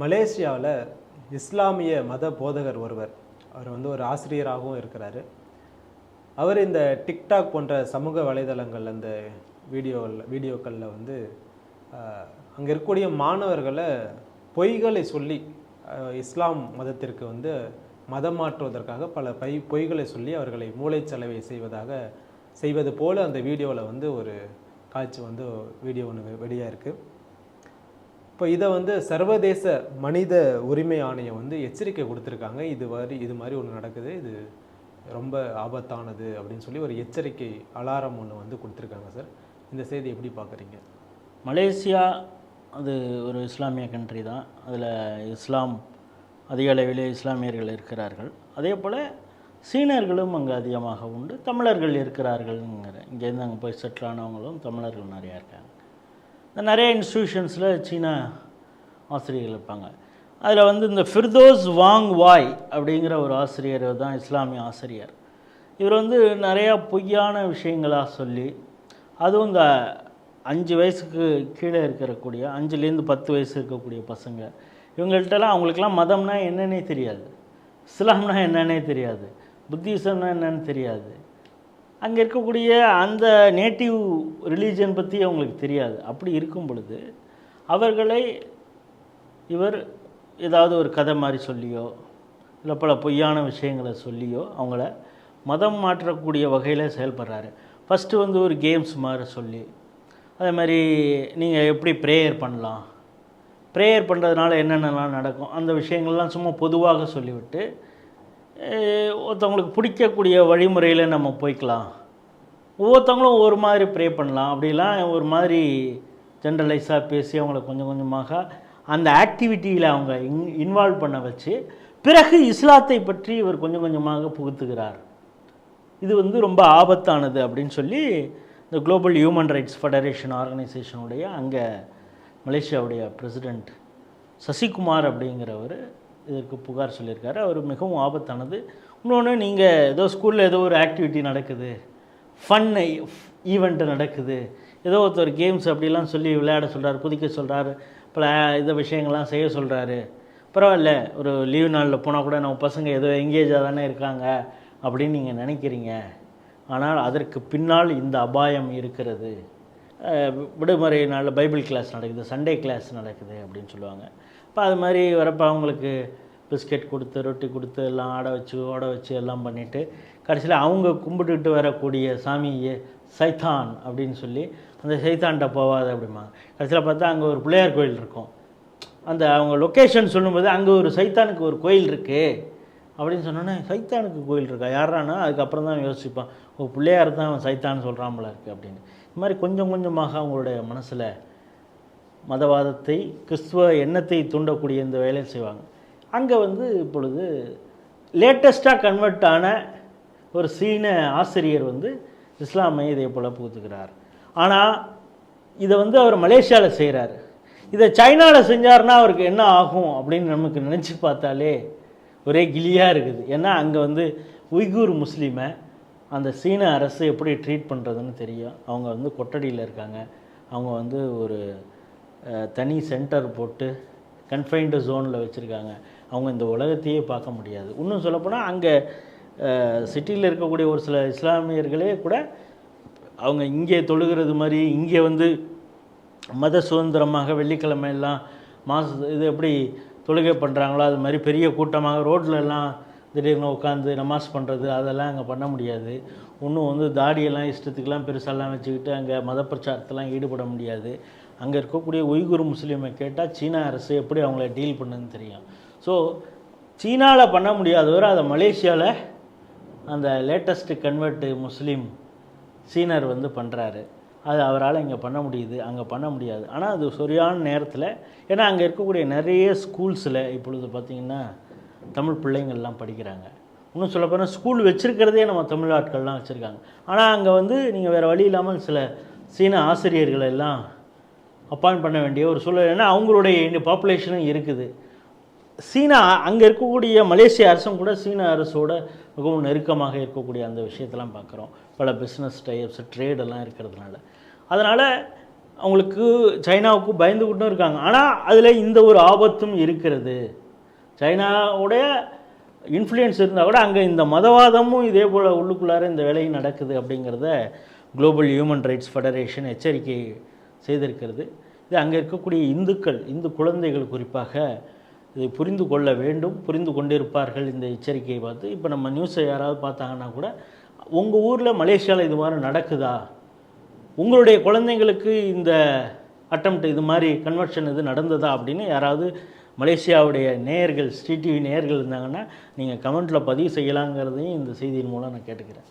மலேசியாவில் இஸ்லாமிய மத போதகர் ஒருவர். அவர் வந்து ஒரு ஆசிரியராகவும் இருக்கிறாரு. அவர் இந்த டிக்டாக் போன்ற சமூக வலைதளங்கள் அந்த வீடியோவில் வீடியோக்களில் வந்து அங்கே இருக்கக்கூடிய மாணவர்களை பொய்களை சொல்லி இஸ்லாம் மதத்திற்கு வந்து மதம் மாற்றுவதற்காக பல பை பொய்களை சொல்லி அவர்களை மூளைச்சலவை செய்வதாக செய்வது போல் அந்த வீடியோவில் வந்து ஒரு காட்சி வந்து வீடியோ ஒன்று வெளியாக இருக்குது இப்போ இதை வந்து சர்வதேச மனித உரிமை ஆணையம் வந்து எச்சரிக்கை கொடுத்துருக்காங்க. இது மாதிரி இது மாதிரி ஒன்று நடக்குது. இது ரொம்ப ஆபத்தானது அப்படின்னு சொல்லி ஒரு எச்சரிக்கை அலாரம் ஒன்று வந்து கொடுத்துருக்காங்க சார். இந்த செய்தி எப்படி பார்க்குறீங்க? மலேசியா அது ஒரு இஸ்லாமிய கண்ட்ரி தான். அதில் இஸ்லாம் அதிக அளவிலே இஸ்லாமியர்கள் இருக்கிறார்கள். அதே போல் சீனர்களும் அங்கே அதிகமாக உண்டு. தமிழர்கள் இருக்கிறார்கள்ங்கிற இங்கேருந்து அங்கே போய் செட்டில் ஆனவங்களும் தமிழர்கள் நிறையா இருக்காங்க. நிறைய இன்ஸ்டியூஷன்ஸில் சீன ஆசிரியர்கள் இருப்பாங்க. அதில் வந்து இந்த ஃபிர்தோஸ் வாங் வாய் அப்படிங்கிற ஒரு ஆசிரியர் தான் இஸ்லாமிய ஆசிரியர். இவர் வந்து நிறையா பொய்யான விஷயங்களாக சொல்லி அதுவும் இந்த அஞ்சு வயசுக்கு கீழே இருக்கக்கூடிய அஞ்சுலேருந்து பத்து வயசு இருக்கக்கூடிய பசங்க இவங்கள்ட்டலாம் அவங்களுக்கெல்லாம் மதம்னா என்னன்னே தெரியாது. இஸ்லாம்னா என்னன்னே தெரியாது. புத்திசம்னா என்னன்னு தெரியாது. அங்கே இருக்கக்கூடிய அந்த நேட்டிவ் ரிலீஜன் பற்றி அவங்களுக்கு தெரியாது. அப்படி இருக்கும் பொழுது அவர்களை இவர் ஏதாவது ஒரு கதை மாதிரி சொல்லியோ இல்லை பல பொய்யான விஷயங்களை சொல்லியோ அவங்கள மதம் மாற்றக்கூடிய வகையில் செயல்படுறாரு. ஃபஸ்ட்டு வந்து ஒரு கேம்ஸ் மாதிரி சொல்லி அதே மாதிரி நீங்கள் எப்படி ப்ரேயர் பண்ணலாம்? ப்ரேயர் பண்ணுறதுனால என்னென்னலாம் நடக்கும்? அந்த விஷயங்கள்லாம் சும்மா பொதுவாக சொல்லிவிட்டு ஒருத்தவங்களுக்கு பிடிக்கக்கூடிய வழிமுறையில் நம்ம போய்க்கலாம். ஒவ்வொருத்தவங்களும் ஒரு மாதிரி ப்ரே பண்ணலாம். அப்படிலாம் ஒரு மாதிரி ஜென்ரலைஸாக பேசி அவங்கள கொஞ்சம் கொஞ்சமாக அந்த ஆக்டிவிட்டியில் அவங்க இன் இன்வால்வ் பண்ண வச்சு பிறகு இஸ்லாத்தை பற்றி இவர் கொஞ்சம் கொஞ்சமாக புகுத்துகிறார். இது வந்து ரொம்ப ஆபத்தானது அப்படின்னு சொல்லி இந்த குளோபல் ஹியூமன் ரைட்ஸ் ஃபெடரேஷன் ஆர்கனைசேஷனுடைய அங்கே மலேசியாவுடைய பிரசிடெண்ட் சசிகுமார் அப்படிங்கிறவர் இதற்கு புகார் சொல்லியிருக்காரு. அவர் மிகவும் ஆபத்தானது. இன்னொன்று நீங்கள் ஏதோ ஸ்கூலில் ஏதோ ஒரு ஆக்டிவிட்டி நடக்குது. ஃபன் ஈவெண்ட்டு நடக்குது. ஏதோ ஒருத்தர் கேம்ஸ் அப்படிலாம் சொல்லி விளையாட சொல்கிறாரு குதிக்க சொல்கிறாரு பல இந்த விஷயங்கள்லாம் செய்ய சொல்கிறாரு பரவாயில்ல ஒரு லீவ் நாளில் போனால் கூட நம்ம பசங்க ஏதோ எங்கேஜாக தானே இருக்காங்க அப்படின்னு நீங்கள் நினைக்கிறீங்க. ஆனால் அதற்கு பின்னால் இந்த அபாயம் இருக்கிறது. விடுமுறை நாளில் பைபிள் கிளாஸ் நடக்குது சண்டே கிளாஸ் நடக்குது அப்படின்னு சொல்லுவாங்க. இப்போ அது மாதிரி வரப்போ அவங்களுக்கு பிஸ்கெட் கொடுத்து ரொட்டி கொடுத்து எல்லாம் ஆட வச்சு ஓட வச்சு எல்லாம் பண்ணிவிட்டு கடைசியில் அவங்க கும்பிட்டுட்டு வரக்கூடிய சாமியே சைத்தான் அப்படின்னு சொல்லி அந்த சைத்தான்கிட்ட போவாது அப்படிம்பாங்க. கடைசியில் பார்த்தா அங்கே ஒரு பிள்ளையார் கோயில் இருக்கும். அந்த அவங்க லொக்கேஷன் சொல்லும்போது அங்கே ஒரு சைத்தானுக்கு ஒரு கோயில் இருக்குது அப்படின்னு சொன்னோன்னே சைத்தானுக்கு கோயில் இருக்கா? யாரானா அதுக்கப்புறம் தான் யோசிப்பான். ஓ பிள்ளையார் தான் அவன் சைத்தான் சொல்கிறான் இருக்குது அப்படின்னு. இது மாதிரி கொஞ்சம் கொஞ்சமாக அவங்களுடைய மனசில் மதவாதத்தை கிறிஸ்துவ எண்ணத்தை தூண்டக்கூடிய இந்த வேலையை செய்வாங்க. அங்கே வந்து இப்பொழுது லேட்டஸ்ட்டாக கன்வெர்ட் ஆன ஒரு சீன ஆசிரியர் வந்து இஸ்லாமை இதே போல் புகுத்துக்கிறார் ஆனால் இதை வந்து அவர் மலேசியாவில் செய்கிறாரு இதை சைனாவில் செஞ்சாருன்னா அவருக்கு என்ன ஆகும் அப்படின்னு நமக்கு நினச்சி பார்த்தாலே ஒரே கிளியாக இருக்குது. ஏன்னா அங்கே வந்து உய்கூர் முஸ்லீமை அந்த சீன அரசு எப்படி ட்ரீட் பண்ணுறதுன்னு தெரியும். அவங்க வந்து கொட்டடியில் இருக்காங்க. அவங்க வந்து ஒரு தனி சென்டர் போட்டு கன்ஃபைன்டு ஜோனில் வச்சுருக்காங்க. அவங்க இந்த உலகத்தையே பார்க்க முடியாது. இன்னும் சொல்லப்போனால் அங்கே சிட்டியில் இருக்கக்கூடிய ஒரு சில இஸ்லாமியர்களே கூட அவங்க இங்கே தொழுகிறது மாதிரி இங்கே வந்து மத சுதந்திரமாக வெள்ளிக்கிழமை எல்லாம் மாச இது எப்படி தொழுகை பண்ணுறாங்களோ அது மாதிரி பெரிய கூட்டமாக ரோட்டில் எல்லாம் திடீர்னு உட்காந்து நமாஸ் பண்ணுறது அதெல்லாம் அங்கே பண்ண முடியாது. இன்னும் வந்து தாடியெல்லாம் இஷ்டத்துக்கெல்லாம் பெருசாலாம் வச்சுக்கிட்டு அங்கே மத பிரச்சாரத்தெல்லாம் ஈடுபட முடியாது. அங்கே இருக்கக்கூடிய உய்குர் முஸ்லீமை கேட்டால் சீனா அரசு எப்படி அவங்கள டீல் பண்ணுன்னு தெரியும். ஸோ சீனாவில் பண்ண முடியாதவர் அதை மலேசியாவில் அந்த லேட்டஸ்ட்டு கன்வெர்ட்டு முஸ்லீம் சீனர் வந்து பண்ணுறாரு அது அவரால் இங்கே பண்ண முடியுது அங்கே பண்ண முடியாது. ஆனால் அது சரியான நேரத்தில் ஏன்னா அங்கே இருக்கக்கூடிய நிறைய ஸ்கூல்ஸில் இப்பொழுது பார்த்திங்கன்னா தமிழ் பிள்ளைங்கள்லாம் படிக்கிறாங்க. இன்னும் சொல்லப்போனால் ஸ்கூல் வச்சுருக்கிறதே நம்ம தமிழ் ஆட்கள்லாம் வச்சுருக்காங்க. ஆனால் அங்கே வந்து நீங்கள் வேறு வழி இல்லாமல் சில சீன ஆசிரியர்கள் எல்லாம் அப்பாயிண்ட் பண்ண வேண்டிய ஒரு சூழல் ஏன்னா அவங்களுடைய பாப்புலேஷனும் இருக்குது. சீனா அங்கே இருக்கக்கூடிய மலேசிய அரசும் கூட சீன அரசோட மிகவும் நெருக்கமாக இருக்கக்கூடிய அந்த விஷயத்தெல்லாம் பார்க்குறோம். பல பிஸ்னஸ் டைப்ஸ் ட்ரேடெல்லாம் இருக்கிறதுனால. அதனால் அவங்களுக்கு சைனாவுக்கு பயந்துக்கிட்டும் இருக்காங்க. ஆனால் அதில் இந்த ஒரு ஆபத்தும் இருக்கிறது. சைனாவுடைய இன்ஃப்ளூயன்ஸ் இருந்தால் கூட அங்கே இந்த மதவாதமும் இதே போல் உள்ளுக்குள்ளார இந்த வேலையும் நடக்குது அப்படிங்கிறத குளோபல் ஹியூமன் ரைட்ஸ் ஃபெடரேஷன் எச்சரிக்கை செய்திருக்கிறது. இது அங்கே இருக்கக்கூடிய இந்துக்கள் இந்து குழந்தைகள் குறிப்பாக இதை புரிந்து கொள்ள வேண்டும் புரிந்து கொண்டிருப்பார்கள் இந்த எச்சரிக்கையை பார்த்து. இப்போ நம்ம நியூஸை யாராவது பார்த்தாங்கன்னா கூட உங்கள் ஊரில் மலேசியாவில் இது மாதிரி நடக்குதா? உங்களுடைய குழந்தைங்களுக்கு இந்த அட்டம்ப்ட் இது மாதிரி கன்வர்ஷன் இது நடந்ததா அப்படின்னு யாராவது மலேசியாவுடைய நேயர்கள் ஸ்ரீடிவி நேயர்கள் இருந்தாங்கன்னா நீங்கள் கமெண்ட்டில் பதிவு செய்யலாங்கிறதையும் இந்த செய்தியின் மூலம் நான் கேட்டுக்கிறேன்.